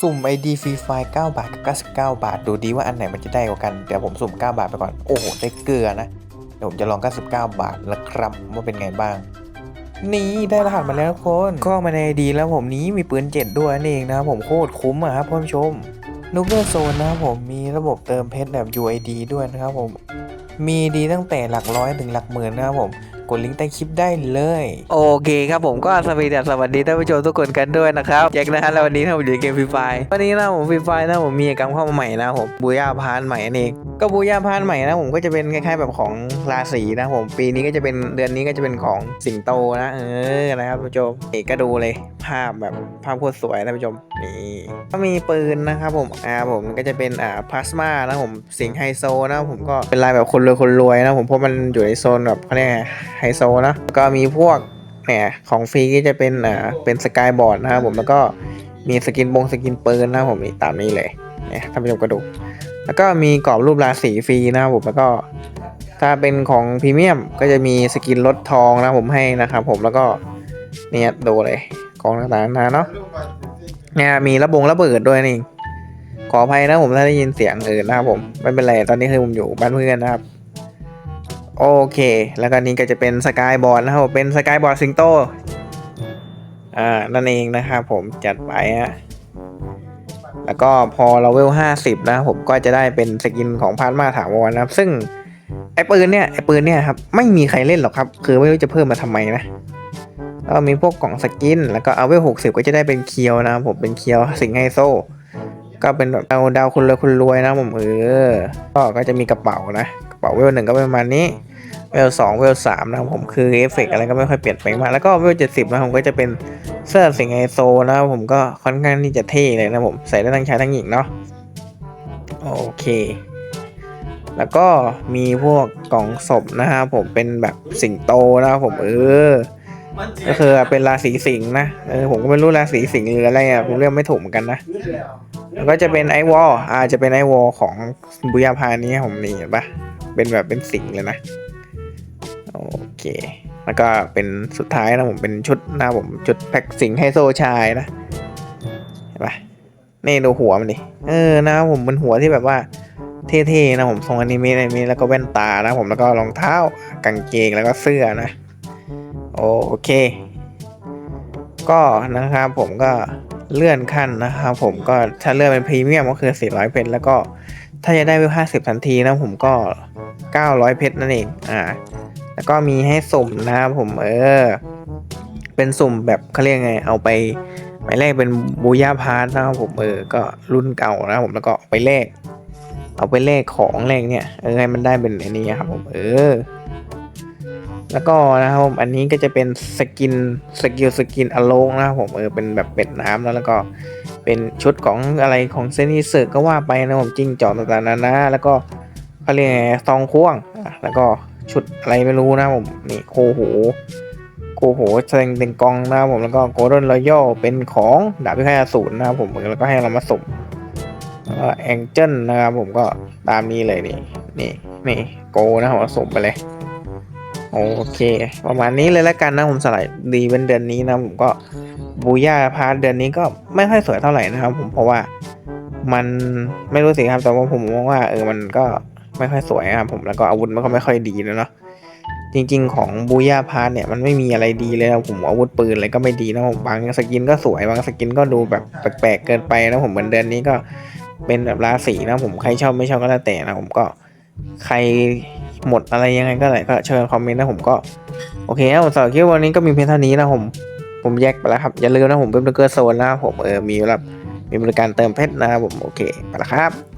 สุ่ม ID ฟรีไฟล์9บาทกับ99 บาท ดูดีว่าอันไหนมันจะได้กว่ากันเดี๋ยวผมสุ่ม 9 บาทไปก่อน โอ้โห ได้เกลือนะ เดี๋ยวผมจะลอง 99 บาทแล้วครับว่าเป็นไงบ้าง นี่ได้รหัสมาแล้วทุกคน ก็มาใน ID แล้วผมนี้มีปืนเจ็ดด้วยนั่นเองนะครับผมโคตรคุ้มอะครับท่านผู้ชมนูเบอร์โซนนะครับผมมีระบบเติมเพชรแบบ UID ด้วยนะครับผมมีดีตั้งแต่หลักร้อยถึงหลักหมื่นนะครับผม กดลิงก์ใต้คลิปได้เลย โอเคครับผมก็สวัสดีสวัสดีท่านผู้ชมทุกคนกันด้วยนะครับแจ็คนะฮะแล้ววันนี้เราอยู่ในเกมฟรีไฟวันนี้นะผมฟรีไฟนะผมมีกิจกรรมเข้ามาใหม่นะผมบูย่าพานใหม่นั่นเองก็บูย่าพานใหม่นะผมก็จะเป็นคล้ายๆแบบของราศีนะผมปีนี้ก็จะเป็นเดือนนี้ก็จะเป็นของสิงโตนะเออนะครับผู้ชมนี่ก็ดูเลยภาพแบบภาพโคตรสวยนะผู้ชมนี่ก็มีปืนนะครับผมอ่าผมก็จะเป็นอ่าพลาสมานะผมสิงไฮโซนะผมก็เป็นลายแบบคนรวยคนรวยนะผมเพราะมันอยู่ในโซนแบบเขาเรียกไฮโซนะแล้วก็มีพวกเนี่ยของฟรีก็จะเป็นอ่าเป็นสกายบอร์ดนะครับผมแล้วก็มีสกินบงสกินปืนนะครับผมนี่ตามนี้เลยเนี่ยท่านผู้ชมก็ดู แล้วก็มีกรอบรูปราศีฟรีนะครับผมแล้วก็ถ้าเป็นของพรีเมียมก็จะมีสกินลดทองนะผมให้นะครับผมแล้วก็เนี่ยดูเลยกองต่างๆนะเนาะเนี่ยมีระบงระเบิดด้วยนี่ขออภัยนะผมถ้าได้ยินเสียงอื่นนะครับผมไม่เป็นไรตอนนี้คือผมอยู่บ้านเพื่อนนะครับ โอเค แล้วก็นี่ก็จะเป็นสกายบอร์ดนะครับเป็นสกายบอร์ดสิงโต อ่า นั่นเองนะครับผมจัดไปฮะ แล้วก็พอเราเวลห้าสิบนะผมก็จะได้เป็นสกินของพาร์ทมาถาวรนะครับ ซึ่งไอ้ปืนเนี่ยไอ้ปืนเนี่ยครับไม่มีใครเล่นหรอกครับ คือไม่รู้จะเพิ่มมาทำไมนะแล้วก็มีพวกกล่องสกิน แล้วก็เอาเวลหกสิบก็จะได้เป็นเคียวนะครับผมเป็นเคียวสิงไฮโซก็เป็นดาวดาวคุณรวยคุณรวยนะผมเออก็ก็จะมีกระเป๋านะกระเป๋าเวลหนึ่งก็ประมาณนี้ เวลสองเวลสามนะครับผมคือเอฟเฟกต์อะไรก็ไม่ค่อยเปลี่ยนแปลงมากแล้วก็เวลเจ็ดสิบนะผมก็จะเป็นเสื้อสิงไฮโซนะครับผมก็ค่อนข้างที่จะเท่เลยนะผมใส่ได้ทั้งชายทั้งหญิงเนาะโอเค แล้วก็มีพวกกล่องศพนะครับผมเป็นแบบสิงโตนะครับผมเออก็คือเป็นราศีสิงห์นะเออผมก็ไม่รู้ราศีสิงห์หรืออะไรอะผมเรียกไม่ถูกเหมือนกันนะแล้วก็จะเป็นไอวอลอาจะเป็นไอวอลของบุยาพานี้ผมนี่เห็นปะเป็นแบบเป็นสิงห์เลยนะ โอเค แล้วก็เป็นสุดท้ายนะผมเป็นชุดหน้าผมชุดแพ็กสิงให์ไฮโซชายนะเห็นปะนี่ดูหัวมันดิ เออนะผมเป็นหัวที่แบบว่าเท่ๆนะผมทรงอนิเมะอนิเมะแล้วก็แว่นตานะผมแล้วก็รองเท้ากางเกงแล้วก็เสื้อนะโอเค ก็นะครับผมก็เลื่อนขั้นนะครับผมก็ถ้าเลื่อนเป็นพรีเมียมก็คือ 400 เพชรแล้วก็ถ้าจะได้เวล50ทันทีนะผมก็ 900 เพชรนั่นเอง อ่า แล้วก็มีให้สุ่มนะครับผมเออ เป็นสุ่มแบบเขาเรียกไง เอาไปไปแลกเป็นบูย่าพาร์ทนะครับผมเออ ก็รุ่นเก่านะครับผมแล้วก็ไปแลกเอาไปแลกของแลกเนี่ยเออให้มันได้เป็นอันนี้ครับผมเออ แล้วก็นะครับผมอันนี้ก็จะเป็นสกินสกิลสกินอโลงนะครับผมเออเป็นแบบเป็ดน้ำแล้วแล้วก็เป็นชุดของอะไรของเซนิสึก็ว่าไปนะผมจริงจอกต่างๆนานาแล้วก็เขาเรียกไงซองควงแล้วก็ ชุดอะไรไม่รู้นะผมนี่โคโหโคโหแสดงเป็นกองนะครับผมแล้วก็โกลเด้นรอยัลเป็นของดาบพิฆาตอสูนะครับผมแล้วก็ให้เรามาสุ่มแล้วก็แองเจิลนะครับผมก็ตามนี้เลยนี่นี่นี่โกนะผมสุ่มไปเลยโอเค ประมาณนี้เลยแล้วกันนะผมสลายดีเป็นเดือนนี้นะผมก็บูย่าพาร์ทเดือนนี้ก็ไม่ค่อยสวยเท่าไหร่นะครับ ผมเพราะว่ามันไม่รู้สิครับแต่ว่าผมมองว่าเออมันก็ ไม่ค่อยสวยครับผมแล้วก็อาวุธมันก็ไม่ค่อยดีนะเนาะจริง ๆ ของบูย่าพาร์ทเนี่ยมันไม่มีอะไรดีเลยนะผมอาวุธปืนอะไรก็ไม่ดีนะผมบางสกินก็สวยบางสกินก็ดูแบบแปลกๆเกินไปนะผมเหมือนเดือนนี้ก็เป็นแบบราศีนะผมใครชอบไม่ชอบก็แล้วแต่นะผมก็ใครหมดอะไรยังไงก็ไหนก็เชิญคอมเมนต์นะผมก็โอเคนะผมสำหรับคลิปวันนี้ก็มีเพียงเท่านี้นะผมผมแยกไปแล้วครับ อย่าลืมนะผมเป็นเบอร์เกอร์โซนนะผมเออมีแบบมีบริการเติมเพชรนะครับผมโอเคไปแล้วครับ